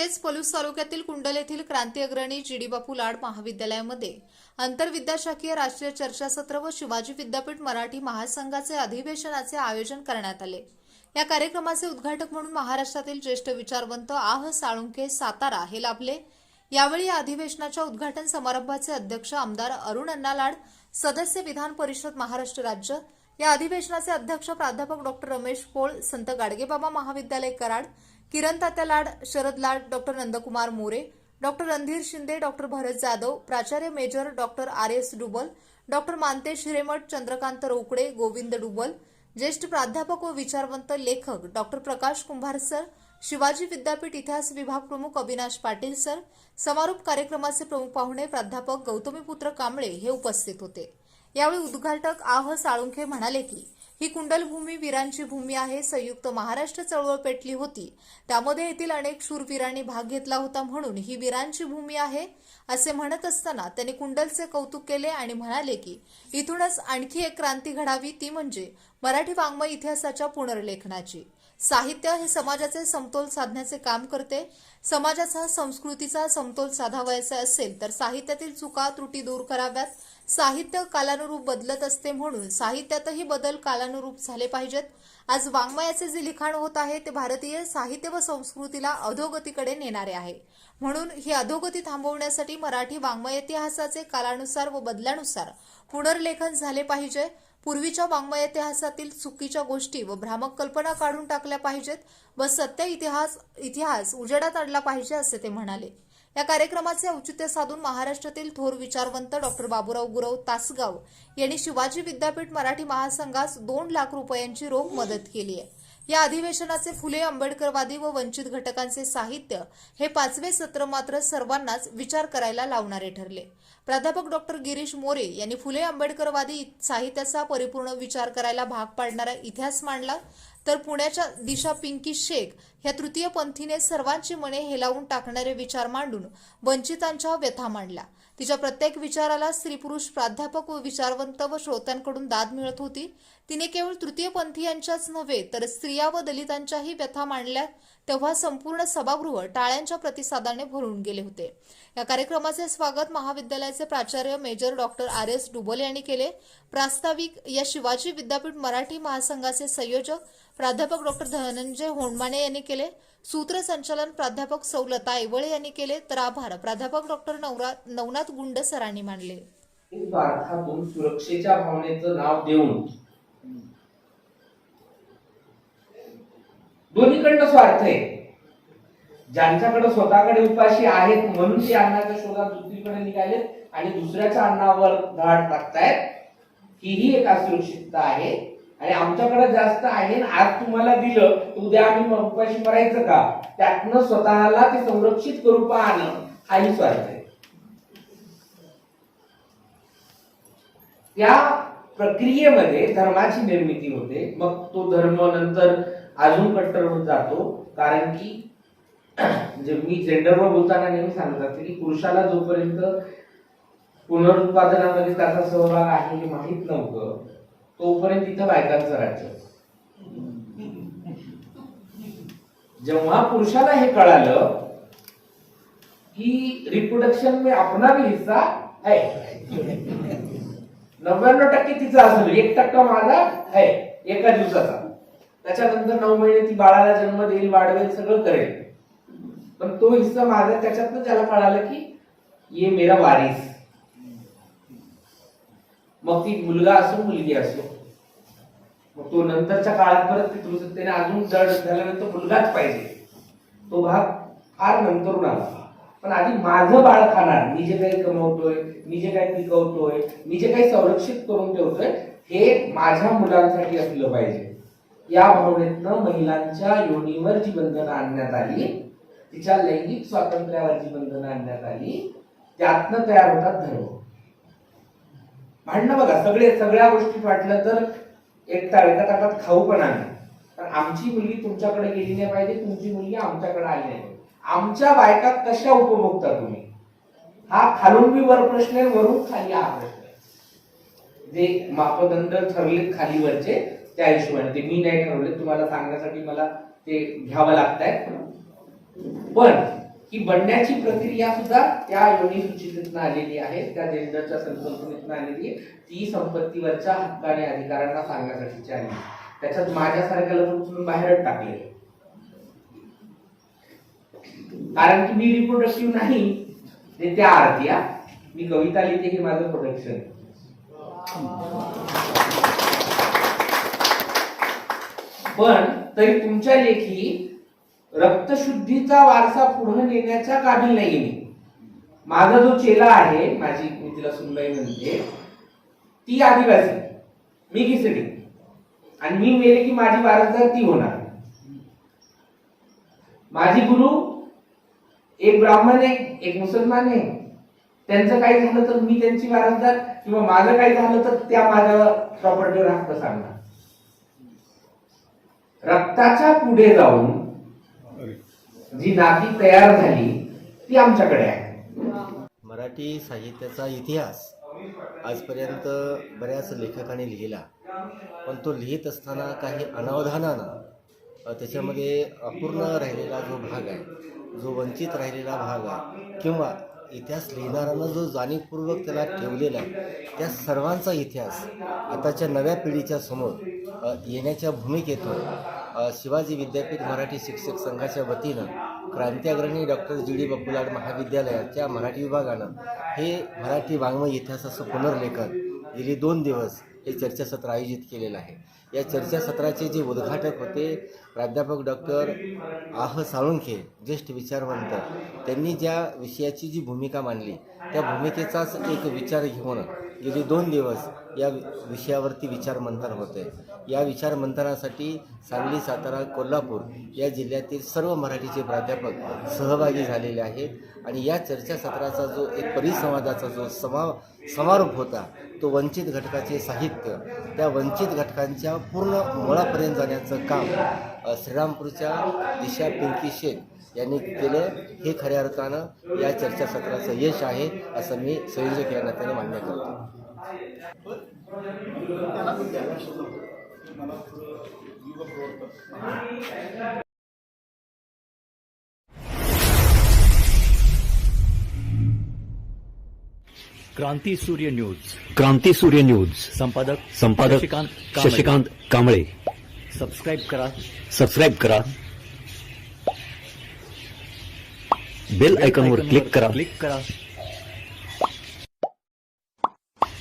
नुकतेच पलूस तालुक्यातील कुंडल येथील क्रांती अग्रणी जी डी बापू लाड महाविद्यालयामध्ये आंतरविद्याशाखीय राष्ट्रीय चर्चासत्र व शिवाजी विद्यापीठ मराठी महासंघाचे अधिवेशनाचे आयोजन करण्यात आले. या कार्यक्रमाचे उद्घाटक म्हणून महाराष्ट्रातील ज्येष्ठ विचारवंत आह साळुंके सातारा हे लाभले. यावेळी या अधिवेशनाच्या उद्घाटन समारंभाचे अध्यक्ष आमदार अरुण अण्णा लाड सदस्य विधान परिषद महाराष्ट्र राज्य या अधिवेशनाचे अध्यक्ष प्राध्यापक doctor Ramesh Pol Sant Gadgebaba Mahavidyalaya Karad Kiran Tatya Lad Sharad Lad doctor Nandkumar More doctor Randhir Shinde doctor Bharat Jadhav प्राचार्य major doctor R S Dubal doctor Mantesh Hiremath Chandrakant Rokade Govind Dubal ज्येष्ठ प्राध्यापक व विचारवंत लेखक doctor Prakash Kumbhar sir Shivaji विद्यापीठ इतिहास विभाग प्रमुख अविनाश पाटील सर समारोप कार्यक्रमाचे प्रमुख पाहुणे प्राध्यापक गौतमीपुत्र कांबळे हे उपस्थित होते. यावेळी उद्घाटक आह साळुंखे म्हणाले की ही कुंडलभूमी वीरांची भूमी आहे संयुक्त महाराष्ट्र चळवळ पेटली होती. त्यामध्ये येथील अनेक शूरवीरांनी भाग घेतला होता म्हणून ही वीरांची भूमी आहे असे म्हणत असताना त्यांनी कुंडलचे कौतुक केले आणि म्हणाले की इथूनच आणखी एक क्रांती घडावी ती म्हणजे मराठी वाङ्मय इतिहासाच्या पुनर्लेखनाची. साहित्य हे समाजाचे समतोल साधण्याचे काम करते. समाजाचा संस्कृतीचा समतोल साधावायचा असेल तर साहित्यातील चुका त्रुटी दूर कराव्यात. साहित्य कालानुरूप बदलत असते म्हणून साहित्यातही बदल कालानुरूप झाले पाहिजेत. आज वाङ्मयाचे जे लिखाण होत आहे ते भारतीय साहित्य व संस्कृतीला अधोगतीकडे नेणारे आहे. म्हणून ही अधोगती थांबवण्यासाठी मराठी वाङ्मय इतिहासाचे कालानुसार व बदलानुसार पुनर्लेखन झाले पाहिजे. पूर्वीच्या वाङ्मय इतिहासातील चुकीच्या गोष्टी व भ्रामक कल्पना काढून टाकल्या पाहिजेत व सत्य इतिहास इतिहास उजेडात आणला पाहिजे असे ते म्हणाले. या कार्यक्रमाचे औचित्य साधून महाराष्ट्रातील थोर विचारवंत डॉक्टर बाबूराव गुरव तासगाव यांनी शिवाजी विद्यापीठ मराठी महासंघास दोन लाख रुपयांची रोख मदत केली आहे. या अधिवेशनाचे फुले आंबेडकरवादी व वंचित घटकांचे साहित्य हे पाचवे सत्र मात्र सर्वांनाच विचार करायला लावणारे ठरले. प्राध्यापक डॉक्टर गिरीश मोरे यांनी फुले आंबेडकरवादी साहित्याचा परिपूर्ण विचार करायला भाग पाडणारा इतिहास मांडला. तर पुण्याच्या दिशा पिंकी शेख ह्या तृतीय पंथीने सर्वांची मने हेलावून टाकणारे विचार मांडून वंचितांच्या व्यथा मांडल्या. तिच्या प्रत्येक विचाराला स्त्री पुरुष प्राध्यापक व विचारवंत व श्रोत्यांकडून दाद मिळत होती. तिने केवळ तृतीय पंथीयांच्याच नव्हे तर स्त्रिया व दलितांच्याही व्यथा मांडल्या. तेव्हा संपूर्ण सभागृह टाळ्यांच्या प्रतिसादाने भरून गेले होते. या कार्यक्रमाचे स्वागत महाविद्यालयाचे प्राचार्य मेजर डॉक्टर आर. एस. डुबल यांनी केले. प्रास्ताविक या शिवाजी विद्यापीठ मराठी महासंघाचे संयोजक प्राध्यापक डॉक्टर धनंजय होंडमाने यांनी केले. सूत्रसंचालन प्राध्यापक सौलता ऐवळे यांनी केले तर आभार. प्राध्यापक डॉक्टर नवनाथ गुंड सरांनी मानले. सुरक्षेच्या भावनेचं नाव देऊन. दोन्हीकडनं स्वार्थ आहे. ज्यांच्याकडे स्वतःकडे उपाशी आहेत म्हणून ते अन्नाच्या शोधात दुसरीकडे निघालेत आणि दुसऱ्याच्या अन्नावर धाड टाकतायत हीही एक असुरक्षितता आहे. आणि आमच्याकडे जास्त आहे आज तुम्हाला दिलं तर उद्या आम्ही उपाशी मरायचं का? त्यातनं स्वतःला ते संरक्षित करू पाहणं हाही स्वार्थ आहे. त्या प्रक्रियेमध्ये धर्माची निर्मिती होते. मग तो धर्म नंतर अजून कट्टर होत जातो. कारण की म्हणजे मी जेंडरवर बोलताना नेहमी सांगत असते की पुरुषाला जोपर्यंत पुनरुत्पादनामध्ये त्याचा सहभाग आहे हे माहीत नव्हतं तोपर्यंत तिथं बायकांचं राज्य जेव्हा पुरुषाला हे कळालं की रिप्रोडक्शन मी अपना हिस्सा आहे. नव्याण्णव टक्के तिचा असेल एक टक्का माझा आहे एका दिवसाचा. त्याच्यानंतर नऊ महिने ती बाळाला जन्म देईल वाढवेल सगळं करेल. पण तो हिस्सा माझा त्याच्यातनं त्याला कळालं की ये मेरा वारिस. मग ती मुलगा असो मुलगी असो. मग तो नंतरच्या काळात परत पितृसत्तेने अजून जड झाल्यानंतर मुलगाच पाहिजे. तो भाग फार नंतरून आला. पण आधी माझं बाळ खाणार मी जे काही कमवतोय मी जे काही पिकवतोय मी जे काही संरक्षित करून ठेवतोय हे माझ्या मुलांसाठी असलं पाहिजे. या भावनेतनं महिलांच्या योनीवर जी बंधनं आणण्यात आली तिच्या लैंगिक स्वातंत्र्यावर जी बंधनं आणण्यात आली त्यातनं तयार होतात धर्म. भांडणं बघा सगळे सगळ्या गोष्टी वाटलं तर एक ताळ एका ताटात खाऊ पण आहे पण आमची मुलगी तुमच्याकडे गेली नाही पाहिजे तुमची मुलगी आमच्याकडे आली नाही. आमच्या बायका कशा उपभोगता तुम्ही? हा खालून मी वर प्रश्न आहे वरून खाली हा प्रश्न आहे. जे मापदंड ठरलेत खालीवरचे त्या हिशोबाने. ते मी नाही ठरवले तुम्हाला सांगण्यासाठी मला ते घ्यावं लागत आहे पण ही बनण्याची प्रक्रिया सुद्धा त्या योनी सूचितून आलेली आहे त्या जेंडरच्या संकल्पनेतून आलेली आहे. ती संपत्तीवरच्या हक्काने अधिकारांना सांगण्यासाठीची आली त्याच्यात माझ्यासारख्याला तर उचलून बाहेरच टाकले. कारण की मी रिप्रोडक्टिव्ह नाही. ते त्या आरतीया मी कविता लिहिते हे माझं प्रोडक्शन पण तरी तुमच्या लेखी रक्तशुद्धीचा वारसा पुढे नेण्याच्या काबिल नाही मी. माझा जो चेला आहे माझी मी तिला सुनबाई म्हणते ती आदिवासी. मी घिसडी आणि मी मेले की माझी वारसदार ती होणार. माझी गुरु एक ब्राह्मण आहे एक मुसलमान आहे. त्यांचं काही झालं तर मी त्यांची वारसदार किंवा माझं काही झालं तर त्या माझ्या प्रॉपर्टीवर हक्क सांगणार. रक्ताच्या पुढे जाऊन जी नाती तयार झाली ती आमच्याकडे आहे. मराठी साहित्याचा इतिहास आजपर्यंत बऱ्याच लेखकांनी लिहिला पण तो लिहित असताना काही अनावधानानं त्याच्यामध्ये अपूर्ण राहिलेला जो भाग आहे जो वंचित राहिलेला भाग आहे किंवा इतिहास लिहिणाऱ्यानं जो जाणीवपूर्वक त्याला ठेवलेला आहे त्या सर्वांचा इतिहास आताच्या नव्या पिढीच्या समोर येण्याच्या भूमिकेतून शिवाजी विद्यापीठ मराठी शिक्षक संघाच्या वतीनं क्रांत्याग्रणी डॉक्टर जी डी बप्पूलाड महाविद्यालयाच्या मराठी विभागानं हे मराठी वाङ्मय इतिहासाचं पुनर्लेखन गेली दोन दिवस हे चर्चासत्र आयोजित केलेलं आहे. या चर्चासत्राचे जे उद्घाटक होते प्राध्यापक डॉक्टर आह साळुंखे ज्येष्ठ विचारवंत त्यांनी ज्या विषयाची जी भूमिका मांडली त्या भूमिकेचाच एक विचार घेऊन गेली दोन दिवस या वि- विषयावरती विचारमंथन होते या विचारमंथनासाठी सांगली सातारा कोल्हापूर या जिल्ह्यातील सर्व मराठीचे प्राध्यापक सहभागी झालेले आहेत आणि या चर्चासत्राचा जो एक परिसंवादाचा जो समा समारोप होता तो वंचित घटकाचे साहित्य त्या वंचित घटकांच्या पूर्ण मुळापर्यंत जाण्याचं काम श्रीरामपूरच्या दिशा पिंकी शेख यांनी केलं हे खऱ्या अर्थानं या चर्चासत्राचं यश आहे असं मी संयोजक या नात्याने मान्य करतो. क्रांती सूर्य न्यूज़। क्रांती सूर्य न्यूज़। संपादक संपादक शशिकांत कांबळे। सबस्क्राईब करा। सबस्क्राईब करा। बेल आयकॉनवर क्लिक करा। क्लिक करा।